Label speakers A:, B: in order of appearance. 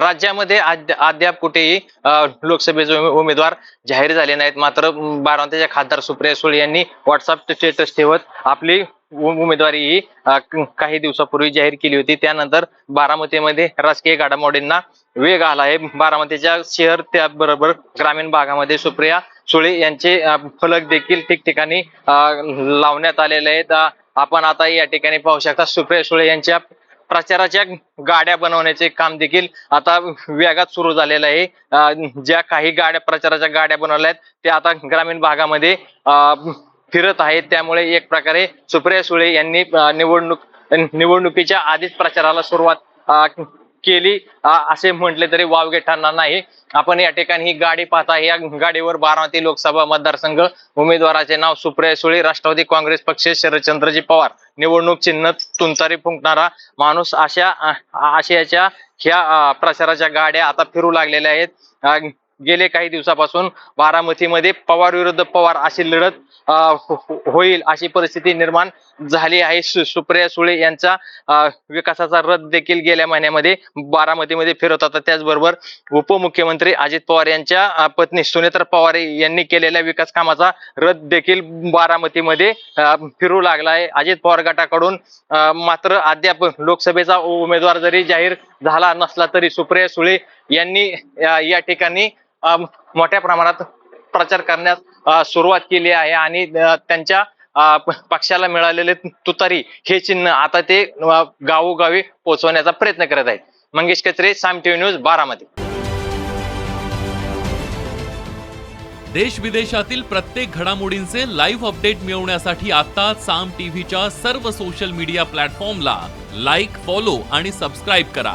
A: राज्यामध्ये अद्याप कुठेही लोकसभेचे उमे- उमेदवार जाहीर झाले नाहीत. मात्र बारामतीच्या खासदार सुप्रिया सुळे यांनी व्हॉट्सअप स्टेटस ठेवत आपली उमेदवारी ही काही दिवसापूर्वी जाहीर केली होती. त्यानंतर बारामतीमध्ये राजकीय घडामोडींना वेग आला आहे. बारामतीच्या शहर त्याबरोबर ग्रामीण भागामध्ये सुप्रिया सुळे यांचे फलक देखील ठिकठिकाणी लावण्यात आलेले आहेत. आपण आता या ठिकाणी पाहू शकता सुप्रिया सुळे यांच्या प्रचाराच्या गाड्या बनवण्याचे काम देखील आता वेगात सुरू झालेलं आहे. ज्या काही गाड्या प्रचाराच्या गाड्या बनवल्या आहेत त्या आता ग्रामीण भागामध्ये फिरत आहेत. त्यामुळे एक प्रकारे सुप्रिया सुळे यांनी निवडणूक निवडणुकीच्या आधीच प्रचाराला सुरुवात केली. असे म्हटले तरी वावगे ठरणार नाही. आपण या ठिकाणी ही गाडी पाहता या गाडीवर बारामती लोकसभा मतदारसंघ उमेदवाराचे नाव सुप्रिया सुळे राष्ट्रवादी काँग्रेस पक्ष शरदचंद्रजी पवार. निवडणूक चिन्ह तुंतारी फुंकणारा माणूस अशा आशियाच्या आशयाच्या ह्या प्रचाराच्या गाड्या आता फिरू लागलेल्या आहेत. गेले काही दिवसापासून बारामतीमध्ये पवार विरुद्ध पवार अशी लढत हो, हो- होईल अशी परिस्थिती निर्माण झाली आहे. सु- सुप्रिया सुळे यांचा विकासाचा रथ देखील गेल्या महिन्यामध्ये बारामतीमध्ये फिरत होता. त्याचबरोबर उपमुख्यमंत्री अजित पवार यांच्या पत्नी सुनेत्र पवार यांनी केलेल्या विकास कामाचा रथ देखील बारामतीमध्ये फिरू लागला आहे. अजित पवार गटाकडून मात्र अद्याप लोकसभेचा उमेदवार जरी जाहीर झाला नसला तरी सुप्रिया सुळे यांनी या ठिकाणी मोठ्या प्रमाणात प्रचार करण्यास सुरुवात केली आहे आणि त्यांच्या पक्षाला मिळालेले तुतारी हे चिन्ह आता ते गावोगावी पोहोचवण्याचा प्रयत्न करत आहेत. मंगेश कचरे साम टीव्ही न्यूज बारामती.
B: देश विदेशातील प्रत्येक घडामोडींचे लाईव्ह अपडेट मिळवण्यासाठी आता साम टीव्हीच्या सर्व सोशल मीडिया प्लॅटफॉर्मला लाईक फॉलो आणि सबस्क्राईब करा.